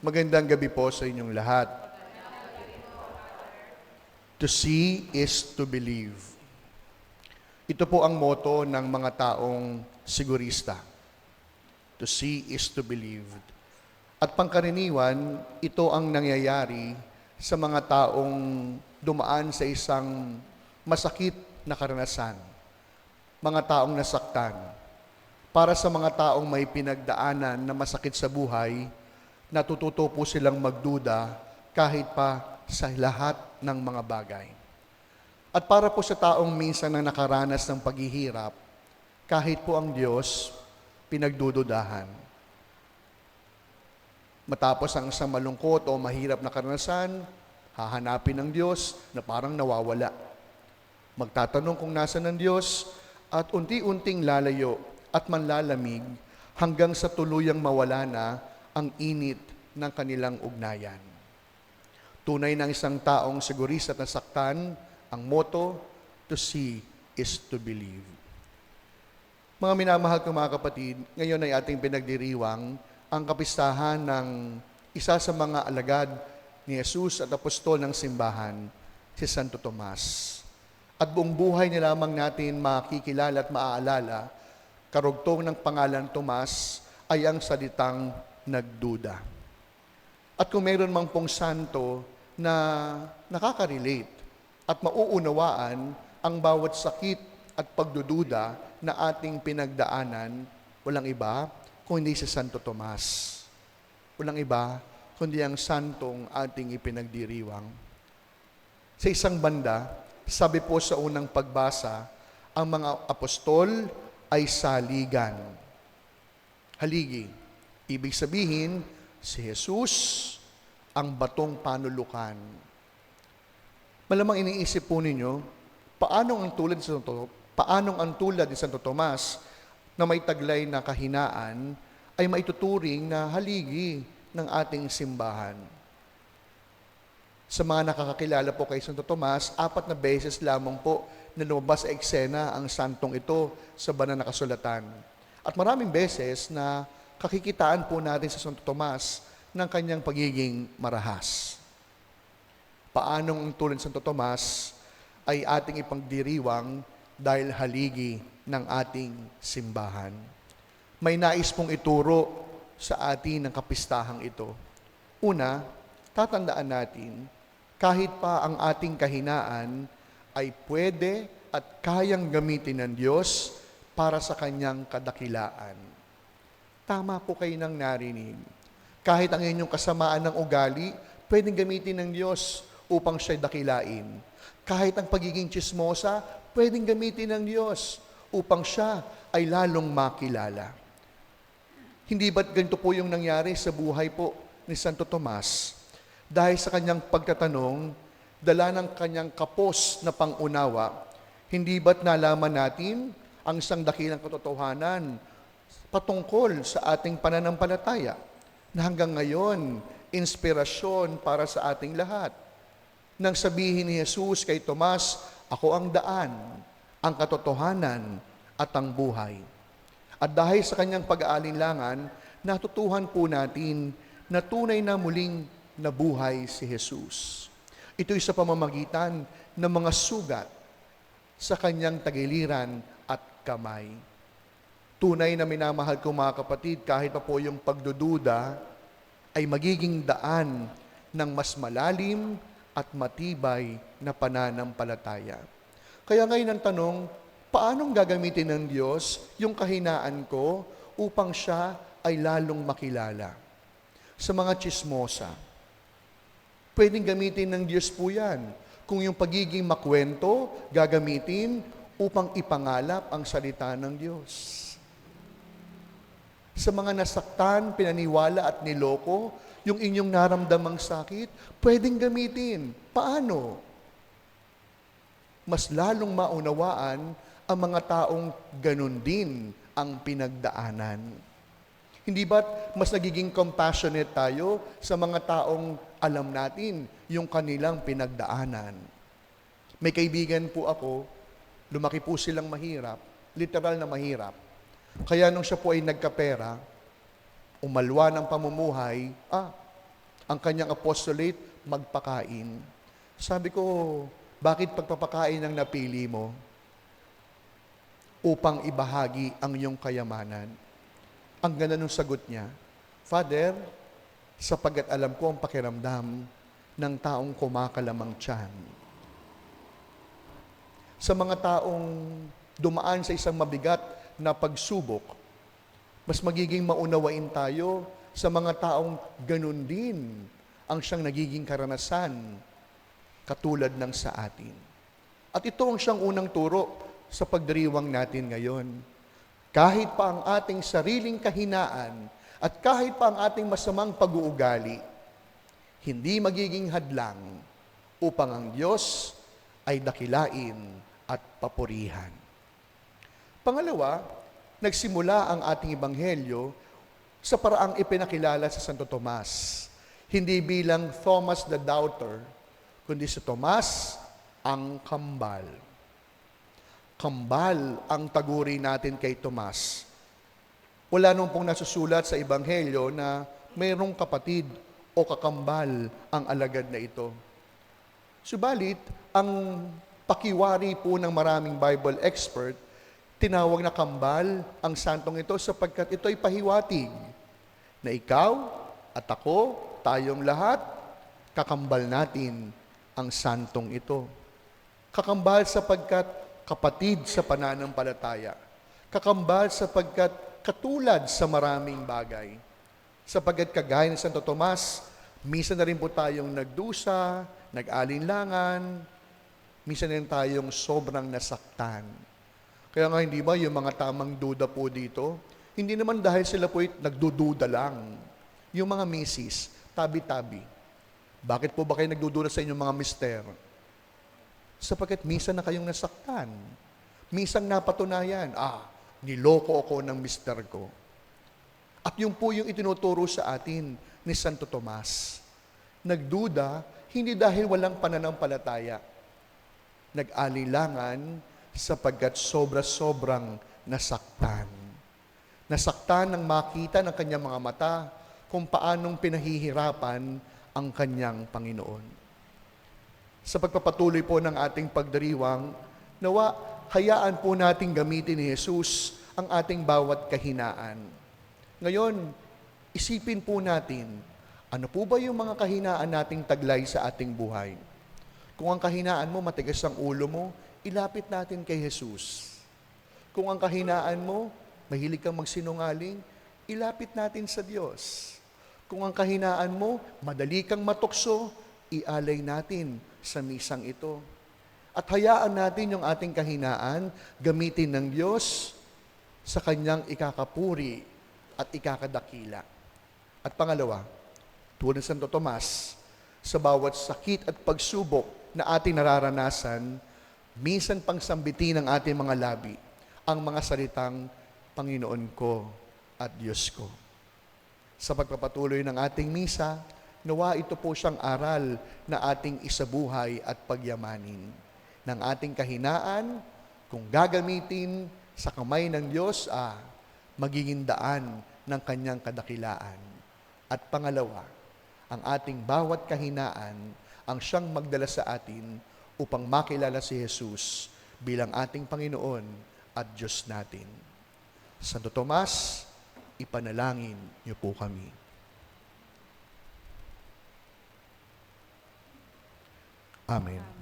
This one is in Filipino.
Magandang gabi po sa inyong lahat. To see is to believe. Ito po ang moto ng mga taong sigurista. To see is to believe. At pangkaraniwan, ito ang nangyayari sa mga taong dumaan sa isang masakit na karanasan. Mga taong nasaktan. Para sa mga taong may pinagdaanan na masakit sa buhay, natututo po silang magduda kahit pa sa lahat ng mga bagay. At para po sa taong minsan na nakaranas ng paghihirap, kahit po ang Diyos, pinagdududahan. Matapos ang isang malungkot o mahirap na karanasan, hahanapin ng Diyos na parang nawawala. Magtatanong kung nasa ng Diyos at unti-unting lalayo at manlalamig hanggang sa tuluyang mawala na ang init ng kanilang ugnayan. Tunay ng isang taong sigurista at nasaktan, ang motto, to see is to believe. Mga minamahal kong mga kapatid, ngayon ay ating pinagdiriwang ang kapistahan ng isa sa mga alagad ni Jesus at apostol ng simbahan, si Santo Tomas. At buong buhay ni lamang natin makikilala at maaalala, karugtong ng pangalan Tomas ay ang salitang nagduda. At kung mayroon mang pong santo na nakaka-relate at mauunawaan ang bawat sakit at pagdududa na ating pinagdaanan, walang iba kung hindi si Santo Tomas. Walang iba kundi ang santong ating ipinagdiriwang. Sa isang banda, sabi po sa unang pagbasa, ang mga apostol ay saligan. Haligi. Ibig sabihin, si Jesus ang batong panulukan. Malamang iniisip po ninyo, paanong ang tulad ni Santo, paanong ang tulad ni Santo Tomas na may taglay na kahinaan ay maituturing na haligi ng ating simbahan. Sa mga nakakakilala po kay Santo Tomas, apat na beses lamang po na lumabas eksena ang santong ito sa banal na kasulatan. At maraming beses na kakikitaan po natin sa Santo Tomas ng kanyang pagiging marahas. Paanong ang tulad Santo Tomas ay ating ipagdiriwang dahil haligi ng ating simbahan. May nais pong ituro sa atin ng kapistahang ito. Una, tatandaan natin, kahit pa ang ating kahinaan ay pwede at kayang gamitin ng Diyos para sa kanyang kadakilaan. Tama po kayo nang narinig. Kahit ang inyong kasamaan ng ugali, pwedeng gamitin ng Diyos upang siya'y dakilain. Kahit ang pagiging chismosa, pwedeng gamitin ng Diyos upang siya ay lalong makilala. Hindi ba't ganito po yung nangyari sa buhay po ni Santo Tomas? Dahil sa kanyang pagtatanong, dala ng kanyang kapos na pangunawa, hindi ba't nalaman natin ang isang dakilang katotohanan patungkol sa ating pananampalataya na hanggang ngayon, inspirasyon para sa ating lahat. Nang sabihin ni Jesus kay Tomas, Ako ang daan, ang katotohanan, at ang buhay. At dahil sa kanyang pag-aalinlangan, natutuhan po natin na tunay na muling nabuhay si Jesus. Ito'y sa pamamagitan ng mga sugat sa kanyang tagiliran at kamay. Tunay na minamahal ko mga kapatid, kahit pa po yung pagdududa, ay magiging daan ng mas malalim at matibay na pananampalataya. Kaya ngayon ang tanong, paanong gagamitin ng Diyos yung kahinaan ko upang siya ay lalong makilala? Sa mga chismosa, pwedeng gamitin ng Diyos po yan. Kung yung pagiging makwento, gagamitin upang ipangalap ang salita ng Diyos. Sa mga nasaktan, pinaniwala at niloko, yung inyong naramdamang sakit, pwedeng gamitin. Paano? Mas lalong maunawaan ang mga taong ganun din ang pinagdaanan. Hindi ba't mas nagiging compassionate tayo sa mga taong alam natin yung kanilang pinagdaanan? May kaibigan po ako, lumaki po silang mahirap, literal na mahirap. Kaya nung siya po ay nagkapera, umalwa ng pamumuhay, ah, ang kanyang apostolate, magpakain. Sabi ko, bakit pagpapakain ang napili mo? Upang ibahagi ang iyong kayamanan. Ang ganda ng sagot niya, Father, sapagat alam ko ang pakiramdam ng taong kumakalamang tiyan. Sa mga taong dumaan sa isang mabigat na pagsubok, mas magiging maunawain tayo sa mga taong ganun din ang siyang nagiging karanasan katulad ng sa atin. At ito ang siyang unang turo sa pagdiriwang natin ngayon. Kahit pa ang ating sariling kahinaan at kahit pa ang ating masamang pag-uugali, hindi magiging hadlang upang ang Diyos ay dakilain at papurihan. Pangalawa, nagsimula ang ating ebanghelyo sa paraang ipinakilala sa Santo Tomas. Hindi bilang Thomas the Doubter, kundi si Tomas ang kambal. Kambal ang taguri natin kay Tomas. Wala nung pong nasusulat sa ebanghelyo na mayroong kapatid o kakambal ang alagad na ito. Subalit, ang pakiwari po ng maraming Bible expert, tinawag na kambal ang santong ito sapagkat ito ay pahiwatig na ikaw at ako, tayong lahat, kakambal natin ang santong ito. Kakambal sapagkat kapatid sa pananampalataya. Kakambal sapagkat katulad sa maraming bagay. Sapagkat kagaya ni Santo Tomas, minsan na rin po tayong nagdusa, nag-alinlangan, minsan na rin tayong sobrang nasaktan. Kaya nga hindi ba yung mga tamang duda po dito, hindi naman dahil sila po nagdududa lang. Yung mga misis, tabi-tabi. Bakit po ba kayo nagdududa sa inyong mga mister? Sapagkat minsan na kayong nasaktan. Minsan napatunayan, ah, niloko ako ng mister ko. At yung po yung itinuturo sa atin ni Santo Tomas. Nagduda, hindi dahil walang pananampalataya. Nag-alilangan sapagkat sobra-sobrang nasaktan. Nasaktan nang makita ng kanyang mga mata kung paanong pinahihirapan ang kanyang Panginoon. Sa pagpapatuloy po ng ating pagdiriwang, nawa hayaan po nating gamitin ni Jesus ang ating bawat kahinaan. Ngayon, isipin po natin, ano po ba yung mga kahinaan nating taglay sa ating buhay? Kung ang kahinaan mo, matigas ang ulo mo, ilapit natin kay Jesus. Kung ang kahinaan mo, mahilig kang magsinungaling, ilapit natin sa Diyos. Kung ang kahinaan mo, madali kang matukso, ialay natin sa misang ito. At hayaan natin yung ating kahinaan gamitin ng Diyos sa kanyang ikakapuri at ikakadakila. At pangalawa, tulad ng Santo Tomas, sa bawat sakit at pagsubok na ating nararanasan, minsan pang sambitin ng ating mga labi ang mga salitang Panginoon ko at Diyos ko. Sa pagpapatuloy ng ating misa, nawa ito po siyang aral na ating isabuhay at pagyamanin ng ating kahinaan kung gagamitin sa kamay ng Diyos, ah, magiging daan ng kanyang kadakilaan. At pangalawa, ang ating bawat kahinaan ang siyang magdala sa atin upang makilala si Jesus bilang ating Panginoon at Diyos natin. Santo Tomas, ipanalangin niyo po kami. Amen.